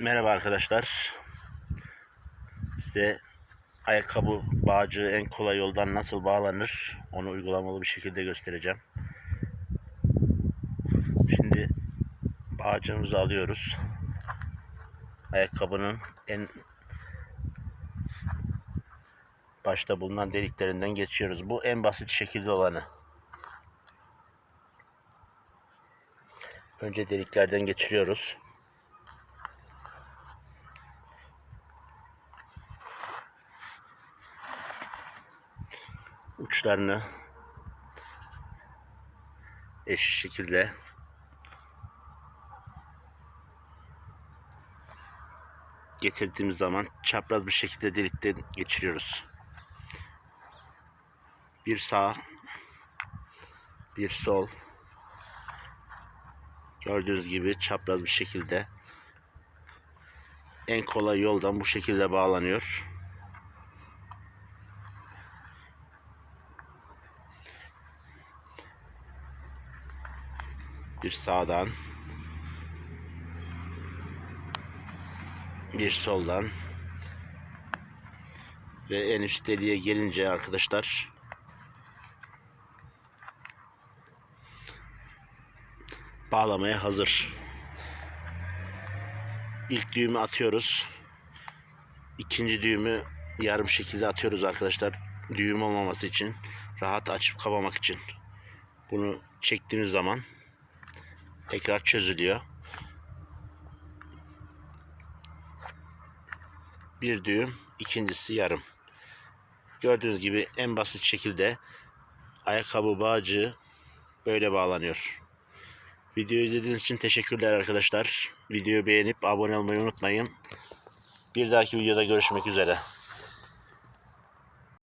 Merhaba arkadaşlar. Size ayakkabı bağcığı en kolay yoldan nasıl bağlanır onu uygulamalı bir şekilde göstereceğim. Şimdi bağcığımızı alıyoruz. Ayakkabının en başta bulunan deliklerinden geçiyoruz. Bu en basit şekilde olanı. Önce deliklerden geçiriyoruz. Uçlarını eşit şekilde getirdiğimiz zaman çapraz bir şekilde delikten geçiriyoruz. Bir sağ, bir sol. Gördüğünüz gibi çapraz bir şekilde en kolay yoldan bu şekilde bağlanıyor. Bir sağdan bir soldan ve en üst deliğe gelince arkadaşlar bağlamaya hazır. İlk düğümü atıyoruz. İkinci düğümü yarım şekilde atıyoruz arkadaşlar. Düğüm olmaması için, rahat açıp kapamak için. Bunu çektiğiniz zaman tekrar çözülüyor. Bir düğüm, ikincisi yarım. Gördüğünüz gibi en basit şekilde ayakkabı bağcığı böyle bağlanıyor. Videoyu izlediğiniz için teşekkürler arkadaşlar. Videoyu beğenip abone olmayı unutmayın. Bir dahaki videoda görüşmek üzere.